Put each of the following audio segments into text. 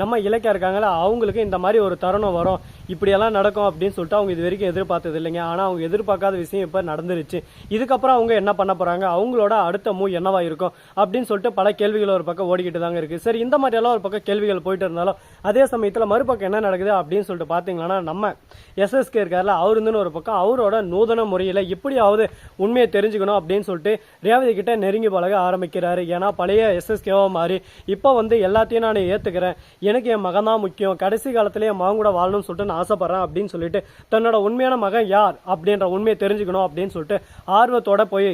நம்ம இலக்கியா இருக்காங்களா அவங்களுக்கு இந்த மாதிரி ஒரு தருணம் வரும். இப்படியெல்லாம் நடக்கும் அப்படின்னு சொல்லிட்டு அவங்க இது வரைக்கும் எதிர்பார்த்தது இல்லைங்க. ஆனால் அவங்க எதிர்பார்க்காத விஷயம் இப்போ நடந்துருச்சு. இதுக்கப்புறம் அவங்க என்ன பண்ண போகிறாங்க அவங்களோட அடுத்த மூவ் என்னவா இருக்கும்? அப்படின்னு சொல்லிட்டு பல கேள்விகள் ஒரு பக்கம் ஓடிக்கிட்டு தாங்க இருக்குது சரி இந்த மாதிரியெல்லாம் ஒரு பக்கம் கேள்விகள் போயிட்டு இருந்தாலும் அதே சமயத்தில் மறுபக்கம் என்ன நடக்குது அப்படின்னு சொல்லிட்டு பார்த்தீங்கன்னா நம்ம எஸ்எஸ்கே இருக்கார்ல அவருந்துன்னு ஒரு பக்கம் அவரோட நூதன முறையில் எப்படியாவது உண்மையை தெரிஞ்சுக்கணும் அப்படின்னு சொல்லிட்டு ரேவதி கிட்ட நெருங்கி பழக ஆரம்பிக்கிறாரு. ஏன்னா பழைய எஸ்எஸ்கேவா மாறி இப்போ வந்து எல்லாத்தையும் நான் ஏற்றுக்கிறேன் எனக்கு என் மகன் தான் முக்கியம். கடைசி காலத்துல என் மகன் கூட வாழணும்னு சொல்லிட்டு நான் ஆசைப்படுறேன் அப்படின்னு சொல்லிட்டு தன்னோட உண்மையான மகன் யார் அப்படின்ற உண்மையை தெரிஞ்சுக்கணும் அப்படின்னு சொல்லிட்டு ஆர்வத்தோட போய்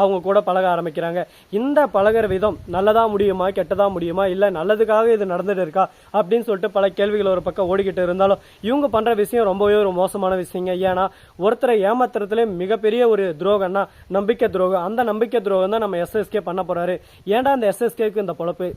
அவங்க கூட பழக ஆரம்பிக்கிறாங்க. இந்த பழகுற விதம் நல்லதா முடியுமா கெட்டதா முடியுமா இல்ல நல்லதுக்காக இது நடந்துட்டு இருக்கா அப்படின்னு சொல்லிட்டு பல கேள்விகள் ஒரு பக்கம் ஓடிக்கிட்டு இருந்தாலும் இவங்க பண்ற விஷயம் ரொம்பவே ஒரு மோசமான விஷயங்க. ஏன்னா ஒருத்தரை ஏமாத்துறதுல மிகப்பெரிய ஒரு துரோகம்னா நம்பிக்கை துரோகம். அந்த நம்பிக்கை துரோகம் தான் நம்ம எஸ்எஸ்கே பண்ண போறாரு. ஏன்டா அந்த எஸ்எஸ்கேக்கு இந்த பொழப்பு?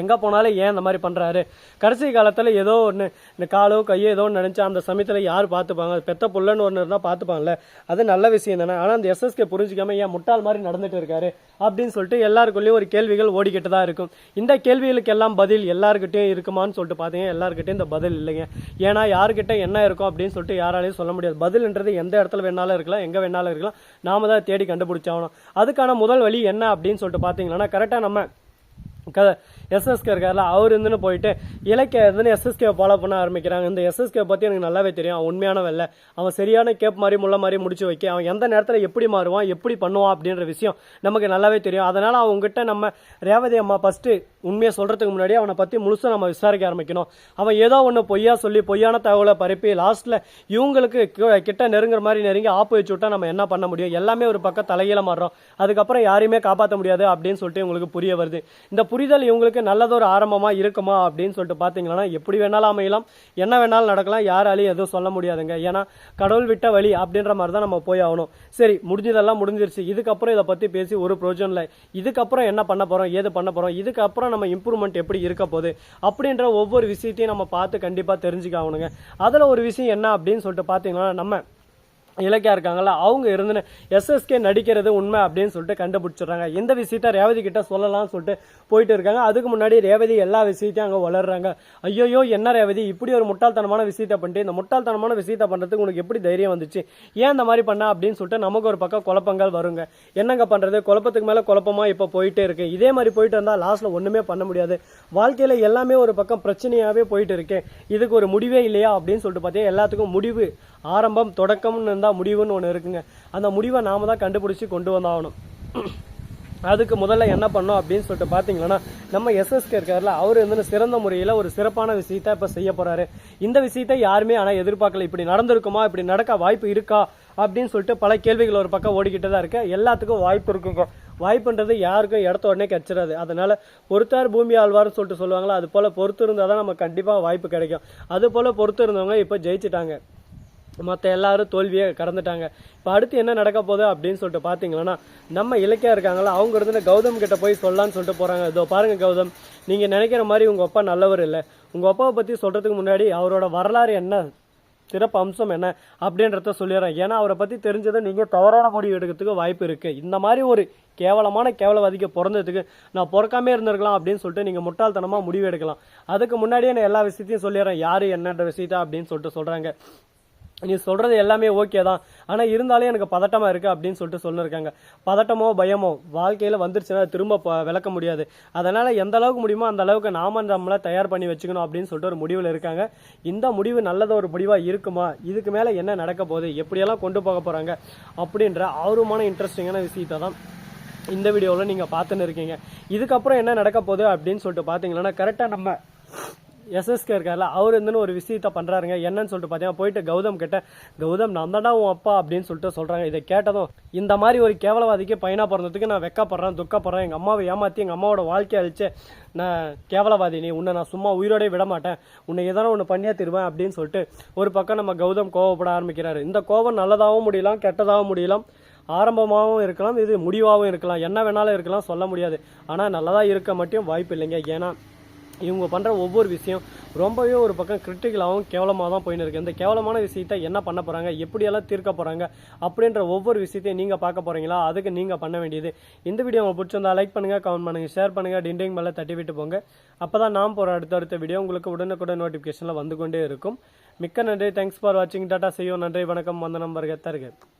எங்கே போனாலும் ஏன் இந்த மாதிரி பண்ணுறாரு கடைசி காலத்தில் ஏதோ ஒன்று இந்த காலோ கையோ ஏதோ ஒன்று நினச்சா அந்த சமயத்தில் யார் பார்த்துப்பாங்க? பெத்த புள்ளன்னு ஒன்று இருந்தால் பார்த்துப்பாங்கல்ல. அது நல்ல விஷயம் தானே. ஆனால் அந்த எஸ்எஸ்கே புரிஞ்சிக்காம ஏன் முட்டாள் மாதிரி நடந்துட்டு இருக்காரு? அப்படின்னு சொல்லிட்டு எல்லாருக்குள்ளேயும் ஒரு கேள்விகள் ஓடிக்கிட்டு தான் இருக்கும். இந்த கேள்விகளுக்கு எல்லாம் பதில் எல்லாருக்கிட்டையும் இருக்குமான்னு சொல்லிட்டு பார்த்தீங்க. எல்லாருக்கிட்டையும் இந்த பதில் இல்லைங்க. ஏன்னா யாருக்கிட்ட என்ன இருக்கும் அப்படின்னு சொல்லிட்டு யாராலையும் சொல்ல முடியாது. பதில்ன்றது எந்த இடத்துல வேணாலும் இருக்கலாம் எங்கே வேணாலும் இருக்கலாம். நாம தான் தேடி கண்டுபிடிச்சாகணும். அதுக்கான முதல் வழி என்ன அப்படின்னு சொல்லிட்டு பார்த்தீங்கன்னா கரெக்டாக நம்ம எஸ்எஸ்கே இருக்கார்ல அவர் இருந்துன்னு போயிட்டு இலக்கிய இருந்துன்னு எஸ்எஸ்கே ஃபாலோ பண்ண ஆரம்பிக்கிறாங்க. இந்த எஸ்எஸ்கே பற்றி எனக்கு நல்லாவே தெரியும். அவன் உண்மையானவன் இல்லை. அவன் சரியான கேப் மாதிரி முள்ள மாதிரி முடிச்சு வைக்க அவன் எந்த நேரத்தில் எப்படி மாறுவான் எப்படி பண்ணுவான் அப்படின்ற விஷயம் நமக்கு நல்லாவே தெரியும். அதனால் அவங்ககிட்ட நம்ம ரேவதி அம்மா ஃபஸ்ட்டு உண்மையை சொல்கிறதுக்கு முன்னாடி அவனை பற்றி முழுசாக நம்ம விசாரிக்க ஆரம்பிக்கணும். அவன் ஏதோ ஒன்று பொய்யா சொல்லி பொய்யான தகவலை பரப்பி லாஸ்ட்டில் இவங்களுக்கு கிட்ட நெருங்குற மாதிரி நெருங்கி ஆப்பு வச்சு விட்டா நம்ம என்ன பண்ண முடியும்? எல்லாமே ஒரு பக்கம் தலையில மாறுறோம். அதுக்கப்புறம் யாரையுமே காப்பாற்ற முடியாது அப்படின்னு சொல்லிட்டு உங்களுக்கு புரிய வருது. இந்த புரிதல் இவங்களுக்கு நல்லதொரு ஆரம்பமாக இருக்குமா அப்படின்னு சொல்லிட்டு பார்த்தீங்கன்னா எப்படி வேணாலும் அமையலாம் என்ன வேணாலும் நடக்கலாம் யாராலையும் எதுவும் சொல்ல முடியாதுங்க. ஏன்னா கடவுள் விட்ட வழி அப்படின்ற மாதிரி தான் நம்ம போய் ஆகணும். சரி முடிஞ்சதெல்லாம் முடிஞ்சிருச்சு. இதுக்கப்புறம் இதை பற்றி பேசி ஒரு ப்ரோஜனில் இல்லை. இதுக்கப்புறம் என்ன பண்ண போகிறோம் ஏது பண்ண போகிறோம் இதுக்கப்புறம் நம்ம இம்ப்ரூவ்மெண்ட் எப்படி இருக்க போகுது அப்படின்ற ஒவ்வொரு விஷயத்தையும் நம்ம பார்த்து கண்டிப்பாக தெரிஞ்சுக்க ஆகணுங்க. அதில் ஒரு விஷயம் என்ன அப்படின்னு சொல்லிட்டு பார்த்தீங்கன்னா நம்ம இலக்கியா இருக்காங்கல்ல அவங்க இருந்து எஸ்எஸ்கே நடிக்கிறது உண்மை அப்படின்னு சொல்லிட்டு கண்டுபிடிச்சிடுறாங்க. இந்த விஷயத்த ரேவதி கிட்ட சொல்லலாம்னு சொல்லிட்டு போயிட்டு இருக்காங்க. அதுக்கு முன்னாடி ரேவதி எல்லா விஷயத்தையும் அங்கே வளர்றாங்க. ஐயோயோ என்ன ரேவதி? இப்படி ஒரு முட்டாள்தனமான விஷயத்த பண்ணிட்டு இந்த முட்டாள்தனமான விஷயத்த பண்ணுறதுக்கு உனக்கு எப்படி தைரியம் வந்துச்சு? ஏன் இந்த மாதிரி பண்ண அப்படின்னு சொல்லிட்டு நமக்கு ஒரு பக்கம் குழப்பங்கள் வருங்க. என்னங்க பண்ணுறது குழப்பத்துக்கு மேலே குழப்பமாக இப்போ போயிட்டே இருக்கு. இதே மாதிரி போயிட்டு இருந்தால் லாஸ்ட்ல ஒன்றுமே பண்ண முடியாது. வாழ்க்கையில் எல்லாமே ஒரு பக்கம் பிரச்சனையாகவே போயிட்டு இருக்கு. இதுக்கு ஒரு முடிவே இல்லையா அப்படின்னு சொல்லிட்டு பார்த்தீங்கன்னா எல்லாத்துக்கும் முடிவு ஆரம்பம் தொடக்கம்னு இருந்தால் முடிவுன்னு ஒன்று இருக்குங்க. அந்த முடிவை நாம தான் கண்டுபிடிச்சி கொண்டு வந்தாகணும். அதுக்கு முதல்ல என்ன பண்ணோம் அப்படின்னு சொல்லிட்டு பார்த்தீங்கன்னா நம்ம எஸ்எஸ்கே இருக்கார்ல அவர் வந்து சிறந்த முறையில் ஒரு சிறப்பான விஷயத்த இப்போ செய்ய போகிறாரு இந்த விஷயத்தை யாருமே ஆனால் எதிர்பார்க்கல. இப்படி நடந்திருக்குமா? இப்படி நடக்க வாய்ப்பு இருக்கா? அப்படின்னு சொல்லிட்டு பல கேள்விகள் ஒரு பக்கம் ஓடிக்கிட்டு தான் இருக்கு. எல்லாத்துக்கும் வாய்ப்பு இருக்குங்க. வாய்ப்புன்றது யாருக்கும் இடத்த உடனே கிடச்சிடாது அதனால பொறுத்தார் பூமி ஆழ்வார்னு சொல்லிட்டு சொல்லுவாங்களா அது போல பொறுத்து இருந்தால் தான் நம்ம கண்டிப்பாக வாய்ப்பு கிடைக்கும். அது போல பொறுத்து இருந்தவங்க இப்போ ஜெயிச்சிட்டாங்க. மற்ற எல்லாரும் தோல்வியை கடந்துட்டாங்க. இப்போ அடுத்து என்ன நடக்க போகுது அப்படின்னு சொல்லிட்டு பார்த்தீங்கன்னா நம்ம இலக்கியா இருக்காங்களா அவங்க இருந்து கௌதம் கிட்ட போய் சொல்லலாம்னு சொல்லிட்டு போறாங்க. இதோ பாருங்க கௌதம் நீங்க நினைக்கிற மாதிரி உங்க அப்பா நல்லவர் இல்லை. உங்க அப்பாவை பத்தி சொல்றதுக்கு முன்னாடி அவரோட வரலாறு என்ன? சிறப்பு அம்சம் என்ன? அப்படின்றத சொல்லிடுறேன். ஏன்னா அவரை பற்றி தெரிஞ்சதை நீங்கள் தவறான முடிவு எடுக்கிறதுக்கு வாய்ப்பு இருக்குது இந்த மாதிரி ஒரு கேவலமான கேவலவாதிக்கு பிறந்ததுக்கு நான் பிறக்காமே இருந்திருக்கலாம் அப்படின்னு சொல்லிட்டு நீங்கள் முட்டாள்தனமாக முடிவு எடுக்கலாம். அதுக்கு முன்னாடியே நான் எல்லா விஷயத்தையும் சொல்லிடுறேன். யார் என்னன்ற விஷயத்தா அப்படின்னு சொல்லிட்டு சொல்கிறாங்க நீ சொல்றது எல்லாமே ஓகே தான். ஆனா இருந்தாலும் எனக்கு பதட்டமா இருக்கு அப்படின்னு சொல்லிட்டு சொல்லியிருக்காங்க பதட்டமோ பயமோ வாழ்க்கையில வந்துருச்சுன்னா திரும்ப ப- விளக்க முடியாது. அதனால எந்த அளவுக்கு முடியுமோ அந்த அளவுக்கு நாம நம்மள தயார் பண்ணி வச்சுக்கணும் அப்படின்னு சொல்லிட்டு ஒரு முடிவில் இருக்காங்க. இந்த முடிவு நல்லத ஒரு முடிவா இருக்குமா? இதுக்கு மேல என்ன நடக்க போகுது? எப்படியெல்லாம் கொண்டு போக போறாங்க? அப்படின்ற ஆர்வமான இன்ட்ரெஸ்டிங்கான விஷயத்தை தான் இந்த வீடியோவில் நீங்கள் பார்த்துன்னு இருக்கீங்க. இதுக்கப்புறம் என்ன நடக்க போகுது அப்படின்னு சொல்லிட்டு பார்த்தீங்கன்னா கரெக்டாக நம்ம எஸ்எஸ்கே இருக்கார்ல அவர் இருந்துன்னு ஒரு விஷயத்த பண்ணுறாருங்க என்னன்னு சொல்லிட்டு பார்த்தீங்கன்னா போயிட்டு கௌதம் கிட்ட கௌதம் நான் தான்டா உன் அப்பா அப்படின்னு சொல்லிட்டு சொல்கிறாங்க இதை கேட்டதும் இந்த மாதிரி ஒரு கேவலவாதிக்கு பையனாக பிறந்ததுக்கு நான் வெக்கப்படுறேன் துக்கப்படுறேன். எங்கள் அம்மாவை ஏமாற்றி எங்கள் அம்மாவோட வாழ்க்கையை அழிச்சு நான் கேவலவாதி. நீ உன்னை நான் சும்மா உயிரோடய விட மாட்டேன். உன்னை எதனா ஒன்று பண்ணியே தருவேன் அப்படின்னு சொல்லிட்டு ஒரு பக்கம் நம்ம கௌதம் கோவப்பட ஆரம்பிக்கிறாரு. இந்த கோவம் நல்லதாகவும் முடியலாம் கெட்டதாகவும் முடியலாம். ஆரம்பமாகவும் இருக்கலாம் இது முடிவாகவும் இருக்கலாம். என்ன வேணாலும் இருக்கலாம் சொல்ல முடியாது. ஆனால் நல்லதாக இருக்க மட்டும் வாய்ப்பு இல்லைங்க. ஏன்னா இவங்க பண்ணுற ஒவ்வொரு விஷயம் ரொம்பவே ஒரு பக்கம் கிரிட்டிக்கலாகவும் கேவலமாக தான் போயின்னு இருக்குது இந்த கேவலமான விஷயத்தை என்ன பண்ண போகிறாங்க எப்படியெல்லாம் தீர்க்க போகிறாங்க அப்படின்ற ஒவ்வொரு விஷயத்தையும் நீங்கள் பார்க்க போகிறீங்களா அதுக்கு நீங்கள் பண்ண வேண்டியது. இந்த வீடியோ உங்களுக்கு பிடிச்சிருந்தா லைக் பண்ணுங்கள் கமெண்ட் பண்ணுங்கள் ஷேர் பண்ணுங்கள் டிண்டிங் மேலே தட்டி விட்டு போங்க. அப்போ தான் நான் போகிற அடுத்தடுத்த வீடியோ உங்களுக்கு உடனுக்குடன் நோட்டிஃபிகேஷனில் வந்து கொண்டே இருக்கும். மிக்க நன்றி. தேங்க்ஸ் ஃபார் வாட்சிங் டாட்டா செய்யும் நன்றி வணக்கம். வந்த நம்பருக்கு தருகிறேன்